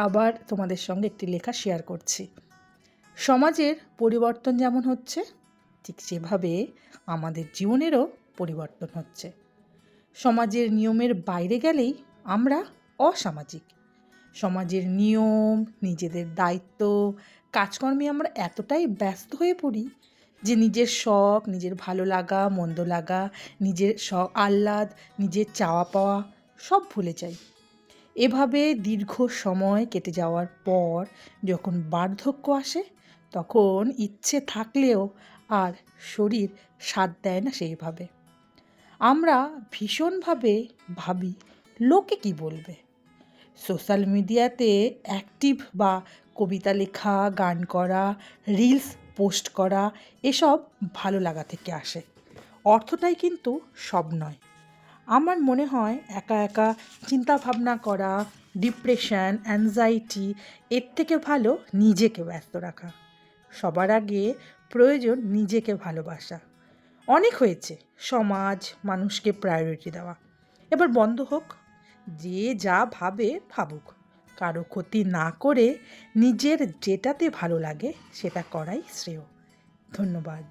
আবার তোমাদের সঙ্গে একটি লেখা শেয়ার করছি। সমাজের পরিবর্তন যেমন হচ্ছে, ঠিক সেভাবে আমাদের জীবনেরও পরিবর্তন হচ্ছে। সমাজের নিয়মের বাইরে গেলেই আমরা অসামাজিক। সমাজের নিয়ম, নিজেদের দায়িত্ব, কাজকর্মে আমরা এতটাই ব্যস্ত হয়ে পড়ি যে নিজের শখ, নিজের ভালো লাগা, মন্দ লাগা, নিজের শখ আহ্লাদ, নিজের চাওয়া পাওয়া সব ভুলে যাই। এভাবে দীর্ঘ সময় কেটে যাওয়ার পর যখন বার্ধক্য আসে, তখন ইচ্ছে থাকলেও আর শরীর সাথ দেয় না সেইভাবে। আমরা ভীষণভাবে ভাবি, লোকে কি বলবে? সোশ্যাল মিডিয়াতে অ্যাক্টিভ বা কবিতা লেখা, গান করা, রিলস পোস্ট করা, এসব ভালো লাগা থেকে আসে। অর্থটাই কিন্তু সব নয়। আমার মনে হয় একা একা চিন্তা ভাবনা করা ডিপ্রেশন অ্যাংজাইটি এর থেকে ভালো নিজেকে ব্যস্ত রাখা। সবার আগে প্রয়োজন নিজেকে ভালোবাসা। অনেক হয়েছে, সমাজ, মানুষকে প্রায়োরিটি দেওয়া। এবার বন্ধ হোক, যে যা ভাবে ভাবুক। কারও ক্ষতি না করে নিজের যেটাতে ভালো লাগে সেটা করাই শ্রেয়। ধন্যবাদ।